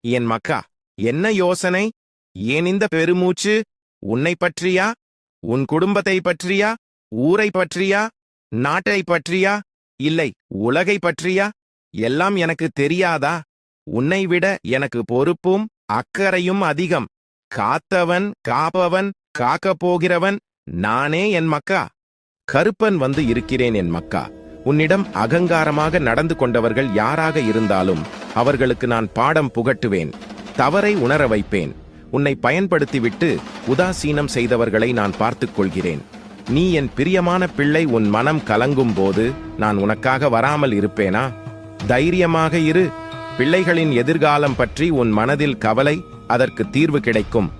என் மக்கா என்ன யோசனை? ஏன் இந்த பெருமூச்சு? உன்னை பற்றியா? உன் குடும்பத்தை பற்றியா? ஊரை பற்றியா? நாட்டை பற்றியா? இல்லை உலகை பற்றியா? எல்லாம் எனக்கு தெரியாதா? உன்னை விட எனக்கு பொறுப்பும் அக்கறையும் அதிகம். காத்தவன் காப்பவன் காக்கப் போகிறவன் நானே என் மக்கா. கருப்பன் வந்து இருக்கிறேன் என் மக்கா. உன்னிடம் அகங்காரமாக நடந்து கொண்டவர்கள் யாராக இருந்தாலும் அவர்களுக்கு நான் பாடம் புகட்டுவேன் தவறை உணர வைப்பேன். உன்னை பயன்படுத்திவிட்டு உதாசீனம் செய்தவர்களை நான் பார்த்துக் கொள்கிறேன். நீ என் பிரியமான பிள்ளை உன் மனம் கலங்கும் போது நான் உனக்காக வராமல் இருப்பேனா? தைரியமாக இரு. பிள்ளைகளின் எதிர்காலம் பற்றி உன் மனதில் கவலை அதற்கு தீர்வு கிடைக்கும்.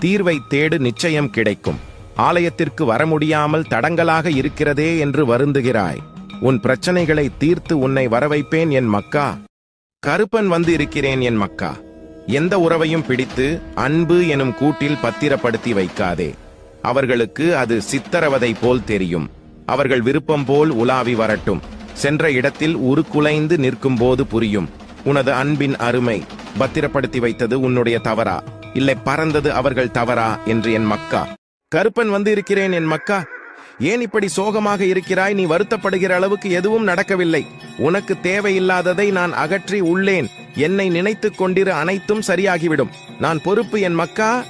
தீர்வை தேடு நிச்சயம் கிடைக்கும். ஆலயத்திற்கு வர முடியாமல் தடங்கலாக இருக்கிறதே என்று வருந்துகிறாய். உன் பிரச்சனைகளை தீர்த்து உன்னை வரவைப்பேன் என் மக்கா. கருப்பன் வந்து இருக்கிறேன் என் மக்கா. எந்த உறவையும் பிடித்து அன்பு எனும் கூட்டில் பத்திரப்படுத்தி வைக்காதே. அவர்களுக்கு அது சித்தரவதை போல் தெரியும். அவர்கள் விருப்பம் போல் உலாவி வரட்டும். சென்ற இடத்தில் உருக்குலைந்து நிற்கும் போது புரியும். உனது அன்பின் அருமை பத்திரப்படுத்தி வைத்தது உன்னுடைய தவறா? இல்லை பறந்தது அவர்கள் தவறா? என்று என் மக்கா. கருப்பன் வந்து இருக்கிறேன் என் மக்கா. ஏன் இப்படி சோகமாக இருக்கிறாய்? நீ வருத்தப்படுகிற அளவுக்கு எதுவும் நடக்கவில்லை. உனக்கு தேவையில்லாததை நான் அகற்றி உள்ளேன். என்னை நினைத்துக் கொண்டிரு அனைத்தும் சரியாகிவிடும். நான் பொறுப்பு என் மக்கா?